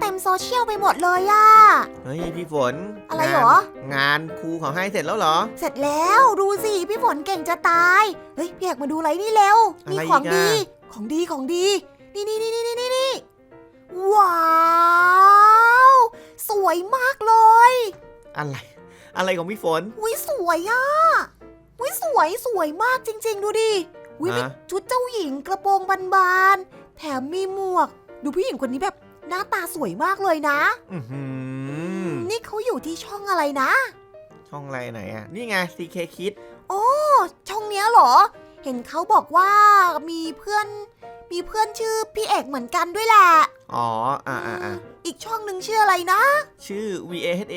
เต็มโซเชียลไปหมดเลยอะ เฮ้ยพี่ฝนอะไรงานเหรองานครูเขาให้เสร็จแล้วเหรอ เสร็จแล้วดูสิพี่ฝนเก่งจะตาย เฮ้ยพี่เอกมาดูอะไรนี่เร็วมีอะไรของอีกอะดีของดีของดี นี่นี่นี่นี่นี่นี่นี่ว้าวสวยมากเลยอะไร อะไรของพี่ฝน วิสวยอะวิสวยสวยมากจริง ๆ ดูดิวิมีฮะ ชุดเจ้าหญิงกระโปรงบานๆแถมมีหมวก ดูผู้หญิงคนนี้แบบ หน้าตาสวยมากเลยนะอือหือนี่เขาอยู่ที่ช่องอะไรนะช่องอะไรไหนอะ นี่ไง CK Kid ช่องเนี้ยเหรอ เห็นเขาบอกว่ามีเพื่อน มีเพื่อนชื่อพี่เอกเหมือนกันด้วยแหละอ๋อ อ่าอ่าอ่าอีกช่องหนึ่งชื่ออะไรนะ ชื่อ VAHA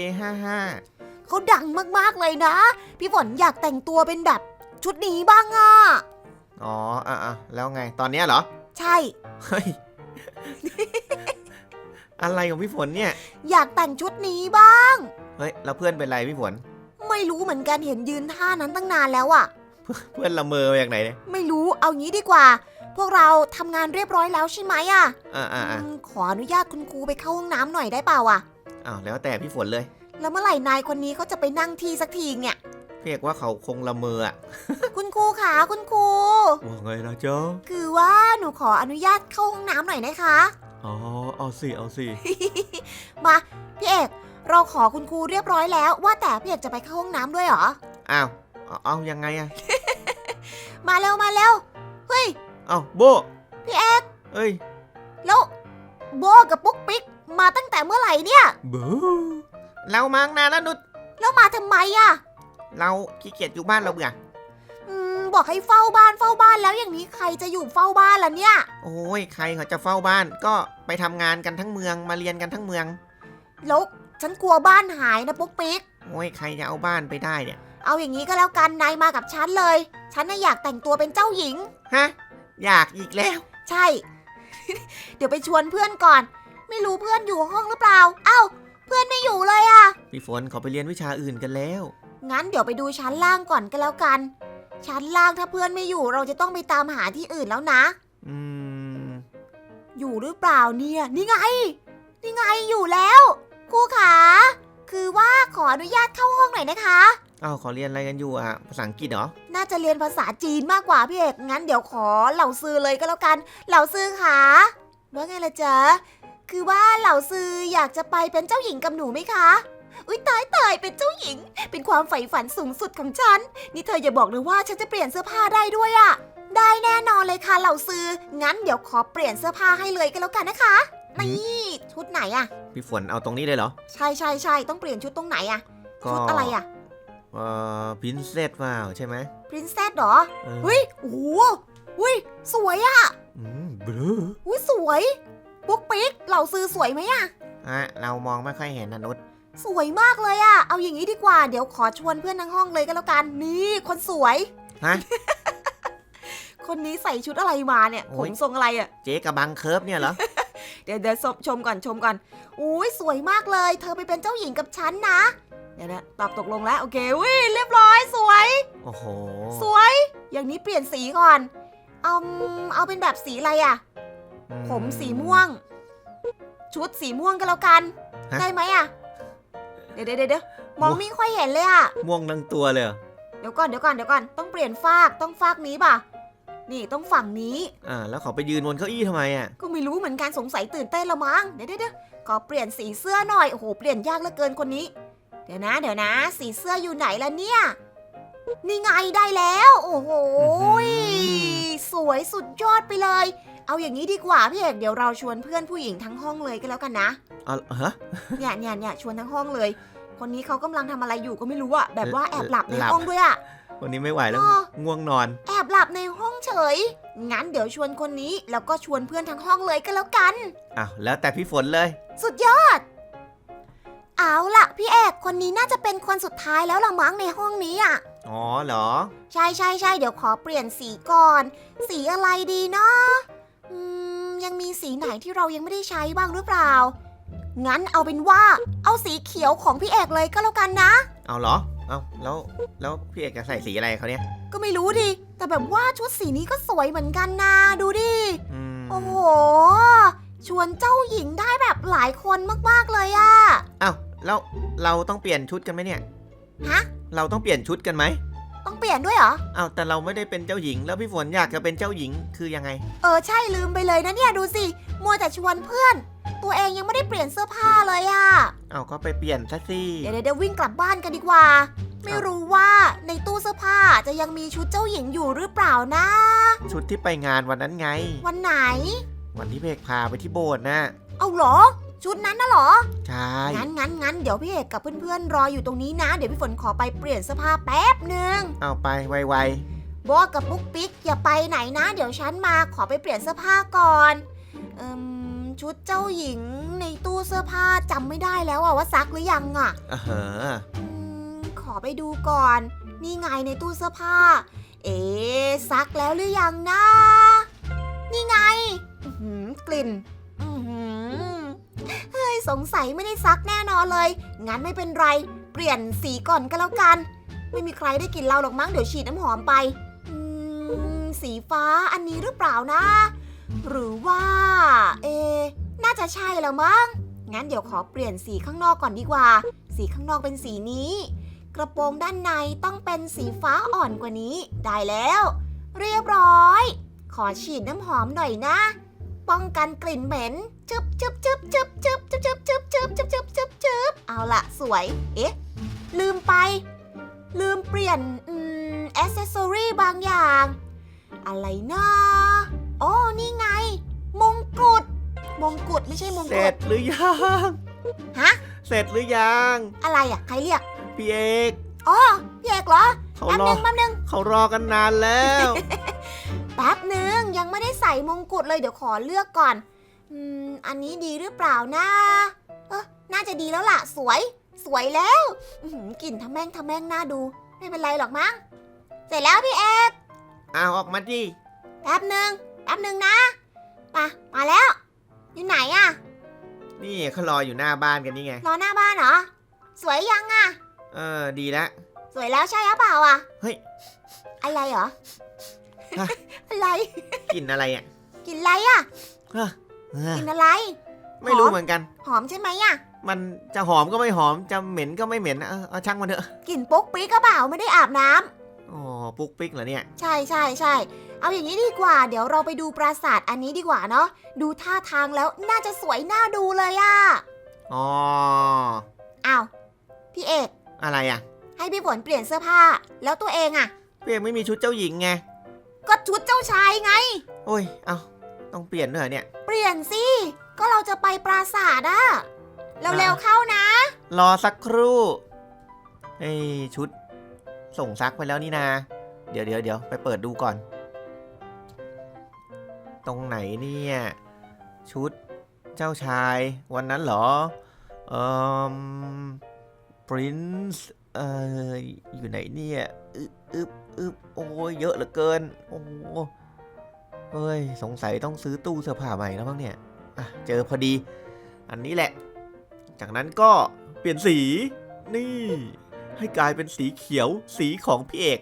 55เขาดังมากๆเลยนะ พี่ฝนอยากแต่งตัวเป็นแบบชุดนี้บ้างอะอ๋อ อ่าอ่าแล้วไง ตอนเนี้ยเหรอ ใช่ เฮ้ย อะไรของพี่ฝนเนี่ย อยากแต่งชุดนี้บ้าง เฮ้ยแล้วเพื่อนเป็นไรพี่ฝน ไม่รู้เหมือนกันเห็นยืนท่านั้นตั้งนานแล้วอะเพื่อนละเมอมาจากไหนเนี่ย ไม่รู้เอางี้ดีกว่า พวกเราทำงานเรียบร้อยแล้วใช่ไหมอะอ่าอ่าอ่าอืมขออนุญาตคุณครูไปเข้าห้องน้ำหน่อยได้เปล่าอะอ้าวแล้วแต่พี่ฝนเลยแล้วเมื่อไหร่นายคนนี้เขาจะไปนั่งที่สักทีเนี่ยพี่เอกว่าเขาคงละเมออะคุณครูขาคุณครู ว่าไงนะจ๊ะคือว่าหนูขออนุญาตเข้าห้องน้ำหน่อยนะคะ อ๋อ เอาสิ เอาสิ มาพี่เอก เราขอคุณครูเรียบร้อยแล้ว ว่าแต่พี่เอกจะไปเข้าห้องน้ำด้วยเหรอ อ้าว เอาเอายังไงอะมาเร็วมาเร็ว เฮ้ย เอาโบพี่เอกเอ้ยแล้วโบกับปุ๊กปิ๊กมาตั้งแต่เมื่อไหร่เนี่ยเบ้อเรามางนานแล้วนุชแล้วมาทำไมอะเราขี้เกียจอยู่บ้านเราเบื่ออืมบอกให้เฝ้าบ้านเฝ้าบ้านแล้วอย่างนี้ใครจะอยู่เฝ้าบ้านล่ะเนี่ย โอ้ยใครเขาจะเฝ้าบ้านก็ไปทำงานกันทั้งเมืองมาเรียนกันทั้งเมือง แล้วฉันกลัวบ้านหายนะปุ๊กปิ๊ก โอ้ยใครจะเอาบ้านไปได้เนี่ยเอาอย่างนี้ก็แล้วกันนายมากับฉันเลย ฉันน่ะอยากแต่งตัวเป็นเจ้าหญิง ฮะอยากอีกแล้ว ใช่ เดี๋ยวไปชวนเพื่อนก่อน ไม่รู้เพื่อนอยู่ห้องหรือเปล่า เอ้า เพื่อนไม่อยู่เลยอะพี่ฝนเขาไปเรียนวิชาอื่นกันแล้ว งั้นเดี๋ยวไปดูชั้นล่างก่อนก็แล้วกัน ชั้นล่างถ้าเพื่อนไม่อยู่เราจะต้องไปตามหาที่อื่นแล้วนะ อืม อยู่หรือเปล่าเนี่ย นี่ไง นี่ไงอยู่แล้วครูขาคือว่าขออนุญาตเข้าห้องหน่อยนะคะเอ้าขอเรียนอะไรกันอยู่อะภาษาอังกฤษเหรอ น่าจะเรียนภาษาจีนมากกว่าพี่เอก งั้นเดี๋ยวขอเหล่าซื้อเลยก็แล้วกัน เหล่าซื้อขาว่าไงล่ะจ๊ะ คือว่าเหล่าซื้ออยากจะไปเป็นเจ้าหญิงกับหนูไหมคะ อุ้ยตายตายเป็นเจ้าหญิง เป็นความใฝ่ฝันสูงสุดของฉัน นี่เธออย่าบอกเลยว่าฉันจะเปลี่ยนเสื้อผ้าได้ด้วยอะ ได้แน่นอนเลยค่ะเหล่าซื้อ งั้นเดี๋ยวขอเปลี่ยนเสื้อผ้าให้เลยก็แล้วกันนะคะนี่ชุดไหนอะพี่ฝนเอาตรงนี้เลยเหรอ ใช่ใช่ใช่ต้องเปลี่ยนชุดตรงไหนอะก็ ชุดอะไรอะเอ่อพินเซสว่าใช่ไหมพรินเซสเหรอเออเฮ้ยโอ้โหเฮ้ยสวยอะอืมเบลออุ้ยสวยปุ๊กปิ๊กเหล่าซื้อสวยไหมอะฮะเรามองไม่ค่อยเห็นนะนุชสวยมากเลยอะเอาอย่างนี้ดีกว่าเดี๋ยวขอชวนเพื่อนทั้งห้องเลยก็แล้วกันนี่คนสวย ฮะ คนนี้ใส่ชุดอะไรมาเนี่ยโอ้ผยมทรงอะไรอะเจ๊กับบังเคิร์ฟเนี่ยเหรอ เดี๋ยวเดี๋ยวชมชมก่อนชมก่อนอุ้ยสวยมากเลย เธอไปเป็นเจ้าหญิงกับฉันนะ เดี๋ยวนะตอบตกลงแล้วโอเคอุ้ยเรียบร้อยสวย โอ้โห สวย อย่างนี้เปลี่ยนสีก่อน เอาเอาเป็นแบบสีอะไรอะอืผมสีม่วง ชุดสีม่วงก็แล้วกันฮะได้ไหมอะเดี๋ยวเดี๋ยวเดี๋ยวมองไม่ค่อยเห็นเลยอะม่วงทั้งตัวเลยเหรอเดี๋ยวก่อนเดี๋ยวก่อนเดี๋ยวก่อนต้องเปลี่ยนฟากต้องฟากนี้ป่ะ นี่ต้องฝั่งนี้ อ่า แล้วเขาไปยืนบนเก้าอี้ทำไมอะ ก็ไม่รู้เหมือนกันสงสัยตื่นเต้นละมั้ง เดี๋ยวเดี๋ยวเดี๋ยวขอเปลี่ยนสีเสื้อหน่อย โอ้โห เปลี่ยนยากเหลือเกินคนนี้ เดี๋ยวนะ เดี๋ยวนะ สีเสื้ออยู่ไหนล่ะเนี่ย นี่ไงได้แล้ว โอ้โหอื้อหืสวยสุดยอดไปเลย เอาอย่างนี้ดีกว่าพี่เอกเดี๋ยวเราชวนเพื่อนผู้หญิงทั้งห้องเลยก็แล้วกันนะเอาฮะเนี่ยเนี่ยเนี่ยชวนทั้งห้องเลย คนนี้เขากำลังทำอะไรอยู่ก็ไม่รู้อะแบบว่าแอบหลับในหลับห้องด้วยอะ วันนี้ไม่ไหวแล้วอ้อง่วงนอน แอบหลับในห้องเฉย งั้นเดี๋ยวชวนคนนี้แล้วก็ชวนเพื่อนทั้งห้องเลยก็แล้วกันอ้าวแล้วแต่พี่ฝนเลย สุดยอด เอาล่ะ พี่เอกคนนี้น่าจะเป็นคนสุดท้ายแล้วละมั้งในห้องนี้อะ อ๋อเหรอ ใช่ใช่ใช่เดี๋ยวขอเปลี่ยนสีก่อน สีอะไรดีเนาะอืมยังมีสีไหนที่เรายังไม่ได้ใช้บ้างหรือเปล่า งั้นเอาเป็นว่า เอาสีเขียวของพี่เอกเลยก็แล้วกันนะ เอาเหรอ เอาแล้วแล้วพี่เอกจะใส่สีอะไรเขาเนี่ยก็ไม่รู้ดิ แต่แบบว่าชุดสีนี้ก็สวยเหมือนกันนะดูดิ อืมโอ้โห ชวนวนเจ้าหญิงได้แบบหลายคนมากๆเลยอะอ้าวแล้วเราต้องเปลี่ยนชุดกันไหมเนี่ย ฮะ เราต้องเปลี่ยนชุดกันไหมต้องเปลี่ยนด้วยเหรออ้าวแต่เราไม่ได้เป็นเจ้าหญิง แล้วพี่ฝนอยากจะเป็นเจ้าหญิงคือยังไง เออใช่ลืมไปเลยนะเนี่ยดูสิ มัวแต่ชวนเพื่อน ตัวเองยังไม่ได้เปลี่ยนเสื้อผ้าเลยอะอ้าวก็ไปเปลี่ยนซะสิเดี๋ยวเดี๋ยวเดี๋ยววิ่งกลับบ้านกันดีกว่า ไม่รู้ว่าในตู้เสื้อผ้าจะยังมีชุดเจ้าหญิงอยู่หรือเปล่านะ ชุดที่ไปงานวันนั้นไง วันไหน วันที่เพกพาไปที่โบสถ์นะเอาเหรอ ชุดนั้นน่ะเหรอ ใช่ งั้นงั้นงั้นเดี๋ยวพี่เอกกับเพื่อนๆรออยู่ตรงนี้นะ เดี๋ยวพี่ฝนขอไปเปลี่ยนเสื้อผ้าแป๊บหนึ่งเอาไปไวโบกับปุ๊กปิ๊กอย่าไปไหนนะ เดี๋ยวฉันมาขอไปเปลี่ยนเสื้อผ้าก่อน เอืม ชุดเจ้าหญิงในตู้เสื้อผ้าจำไม่ได้แล้วอะว่าซักหรือยังอะๆเอออืมขอไปดูก่อน นี่ไงในตู้เสื้อผ้า เอ๊ะซักแล้วหรือยังนะ นี่ไงอื้อหือกลิ่นอื้อหือเฮ้ยสงสัยไม่ได้ซักแน่นอนเลย งั้นไม่เป็นไร เปลี่ยนสีก่อนก็แล้วกัน ไม่มีใครได้กลิ่นเราหรอกมั้งเดี๋ยวฉีดน้ำหอมไป อืมสีฟ้าอันนี้หรือเปล่านะ หรือว่า เอ น่าจะใช่แล้วมั้ง งั้นเดี๋ยวขอเปลี่ยนสีข้างนอกก่อนดีกว่า สีข้างนอกเป็นสีนี้ กระโปรงด้านในต้องเป็นสีฟ้าอ่อนกว่านี้ ได้แล้ว เรียบร้อย ขอฉีดน้ำหอมหน่อยนะ ป้องกันกลิ่นเหม็นจึบจึบจึบจึบจึบจึบจึบจึบจึบจึบจึบจึบเอาละสวย เอ๊ะ ลืมไป ลืมเปลี่ยนอืมอ c เซสซอรี่บางอย่าง อะไรนะ อ๋อนี่ไง มงกุฎมงกุฎไม่ใช่มงเสกุร็ฎจหรือยังฮะ เสร็จหรือยังอะไรอะใครเรียกพี่เอกอ๋อพี่เอกเหรอเขาแป๊บรหอนึงแป๊บหนึงเขารอกันนานแล้ว แป๊บหนึ่งยังไม่ได้ใส่มงกุฎเลยเดี๋ยวขอเลือกก่อนอืมอันนี้ดีหรือเปล่านะเออน่าจะดีแล้วล่ะ สวย สวยแล้วอื้อหือกลิ่นทำแม่งทำแม่งน่าดู ไม่เป็นไรหรอกมั้งเสร็จแล้วพี่เอก เอาออกมาดิแป๊บหนึ่งแป๊บหนึ่งนะไปะมาแล้ว อยู่ไหนอะนี่เขารออยู่หน้าบ้านกันนี่ไง รอหน้าบ้านเหรอ สวยยังอะเออ ดีแล้วสวยแล้วใช่หรือเปล่าอะเฮ้ย อะไรเหรอ ฮะ อะไร กลิ่นอะไรอะกินอะไรอะเฮ้อเฮ้อกินอะไร ไม่รู้เหมือนกัน หอมใช่ไหมอะมันจะหอมก็ไม่หอม จะเหม็นก็ไม่เหม็นนะเออเอาช่างมันเถอะ กลิ่นปุ๊กปิ๊กก็เปล่าไม่ได้อาบน้ำ อ๋อ ปุ๊กปิ๊กเหรอเนี่ย ใช่ใช่ใช่ เอาอย่างนี้ดีกว่า เดี๋ยวเราไปดูปราสาทอันนี้ดีกว่าเนาะ ดูท่าทางแล้วน่าจะสวยน่าดูเลยอะอ๋อ อ้าวพี่เอก อะไรอะ ให้พี่ฝนเปลี่ยนเสื้อผ้า แล้วตัวเองอะพี่เอกไม่มีชุดเจ้าหญิงไง ก็ชุดเจ้าชายไง โอ้ย เอาต้องเปลี่ยนด้วยเหรอเนี่ย เปลี่ยนสิ ก็เราจะไปปราสาทอะเร็วๆเข้านะ รอสักครู่เอ้ยชุด ส่งซักไปแล้วนี่นา เดี๋ยวเดี๋ยวเดี๋ยวไปเปิดดูก่อน ตรงไหนเนี่ย ชุดเจ้าชายวันนั้นเหรอเอ่อ prince เอ่ออยู่ไหนเนี่ยอึบอึบอึบโอ้ยเยอะเหลือเกิน โอ้เฮ้ยสงสัยต้องซื้อตู้เสื้อผ้าใหม่แล้วบ้งเนี่ยอะเจอพอดี อันนี้แหละ จากนั้นก็เปลี่ยนสีนี่ ให้กลายเป็นสีเขียวสีของพี่เอก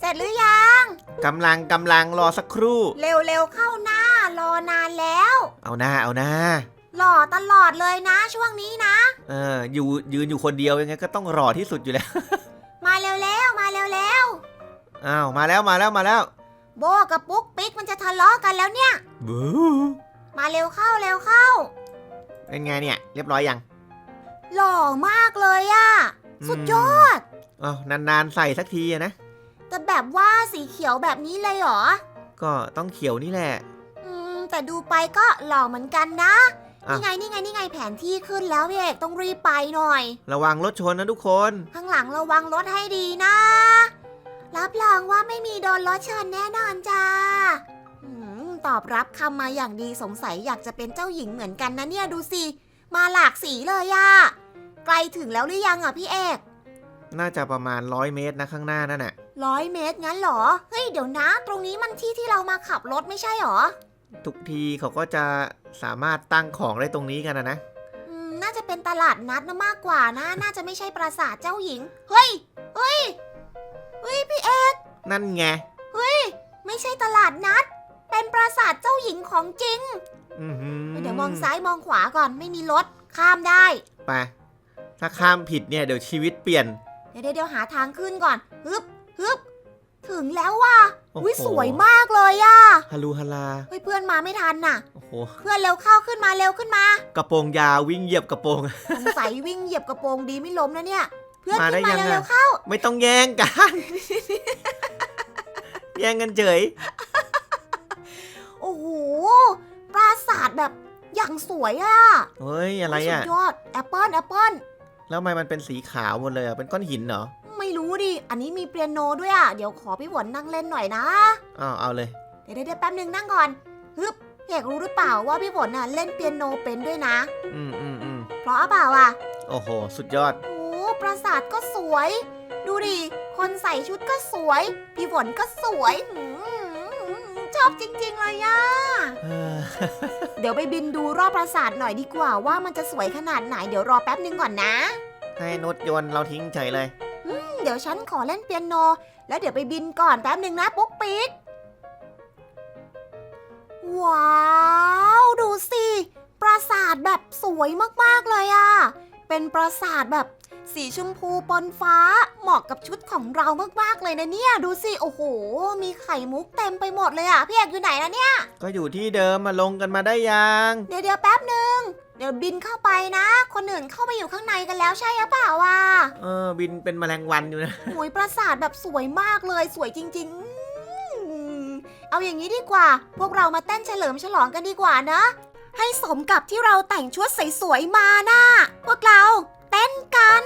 เสร็จหรือยัง กำลังกำลังรอสักครู่ เร็วๆเข้าหน้ารอนานแล้ว เอาหน้าเอาหน้า หล่อตลอดเลยนะช่วงนี้นะ เอออยู่ยืนอยู่คนเดียวยังไงก็ต้องรอที่สุดอยู่แล้ว มาเร็วๆมาเร็วอ้าวมาแล้วมาแล้วมาแล้วๆโบกับปุ๊กปิ๊กมันจะทะเลาะกันแล้วเนี่ย บูมาเร็วเข้าเร็วเข้า เป็นไงเนี่ย เรียบร้อยยัง หล่อมากเลยอะสุดยอด อ้าวนานๆใส่สักทีอะนะ แต่แบบว่าสีเขียวแบบนี้เลยเหรอ ก็ต้องเขียวนี่แหละ อืม แต่ดูไปก็หล่อเหมือนกันนะ อะ นี่ไงนี่ไงนี่ไงแผนที่ขึ้นแล้วพี่เอกต้องรีบไปหน่อย ระวังรถชนนะทุกคน ข้างหลังระวังรถให้ดีนะ รับรองว่าไม่มีโดนรถชนแน่นอนจ้าอืมตอบรับคำมาอย่างดีสงสัยอยากจะเป็นเจ้าหญิงเหมือนกันนะเนี่ยดูสิ มาหลากสีเลยอะไกลถึงแล้วหรือยังอะพี่เอก น่าจะประมาณร้อยเมตรนะข้างหน้านั่นน่ะ ร้อยเมตรงั้นเหรอ เฮ้ยเดี๋ยวนะ ตรงนี้มันที่ที่เรามาขับรถไม่ใช่เหรอ ทุกทีเขาก็จะสามารถตั้งของได้ตรงนี้กันนะนะ อืม น่าจะเป็นตลาดนัดนะมากกว่านะ น่าจะไม่ใช่ปราสาทเจ้าหญิง เฮ้ย เฮ้ย เฮ้ยพี่เอกนั่นไง ไม่ใช่ตลาดนัด เป็นปราสาทเจ้าหญิงของจริง อือหือเดี๋ยวมองซ้ายมองขวาก่อนไม่มีรถ ข้ามได้ ไป ถ้าข้ามผิดเนี่ยเดี๋ยวชีวิตเปลี่ยน เดี๋ยวเดี๋ยวเดี๋ยวหาทางขึ้นก่อนฮึบ ฮึบถึงแล้วว่ะโอ้โหอุ้ยสวยมากเลยอะฮารูฮาราเฮ้ยเพื่อนมาไม่ทันน่ะ โอ้โหเพื่อนเร็วเข้าขึ้นมาเร็วขึ้นมากระโปรงยาววิ่งเหยียบกระโปรง สงสัยวิ่งเหยียบกระโปรงดีไม่ล้มนะเนี่ย เพื่อนมาได้ขึ้นมายังอะเร็วๆเข้า ไม่ต้องแย่งกัน แย่งกันเฉยโอ้โหปราสาทแบบอย่างสวยอะเฮ้ยอะไรสุอะ ดยอดแอปเปิลแอปเปิลแล้วทำไมมันเป็นสีขาวหมดเลยอะเป็นก้อนหินเหรอไม่ รู้ดิ อันนี้มีเปียโนด้วยอะเดี๋ยวขอพี่ฝนนั่งเล่นหน่อยนะ อ้าวเอาเลย เดี๋ยวเดี๋ยวแป๊บนึงนั่งก่อนฮึบอยากรู้หรือเปล่าว่าพี่ฝนน่ะเล่นเปียโนเป็นด้วยนะ อืมอืมอืมเพราะเปล่าอะ โอ้โห สุดยอด โอ้ปราสาทก็สวย ดูดิ คนใส่ชุดก็สวย พี่ฝนก็สวยหืมชอบจริง ๆ เลยอะเฮ้อเดี๋ยวไปบินดูรอบปราสาทหน่อยดีกว่าว่ามันจะสวยขนาดไหน เดี๋ยวรอแป๊บนึงก่อนนะ ให้นุชโยนเราทิ้งเฉยเลย เดี๋ยวฉันขอเล่นเปียโน แล้วเดี๋ยวไปบินก่อนแป๊บนึงนะปุ๊กปิ๊ก ว้าว ดูสิ ปราสาทแบบสวยมากๆเลยอะเป็นปราสาทแบบสีชมพูปนฟ้าเหมาะกับชุดของเรามากๆเลยนะเนี่ย ดูสิ โอ้โห มีไข่มุกเต็มไปหมดเลยอะพี่เอกอยู่ไหนนะเนี่ย ก็อยู่ที่เดิมมาลงกันมาได้ยัง เดี๋ยวเดี๋ยวแป๊บนึง เดี๋ยวบินเข้าไปนะ คนอื่นเข้าไปอยู่ข้างในกันแล้วใช่หรือเปล่าวะเออบินเป็นแมลงวันอยู่นะหุยปราสาทแบบสวยมากเลยสวยจริง ๆอืมเอาอย่างนี้ดีกว่า พวกเรามาเต้นเฉลิมฉลองกันดีกว่านะ ให้สมกับที่เราแต่งชุดสวยๆมานะ่ะพวกเราเต้นกัน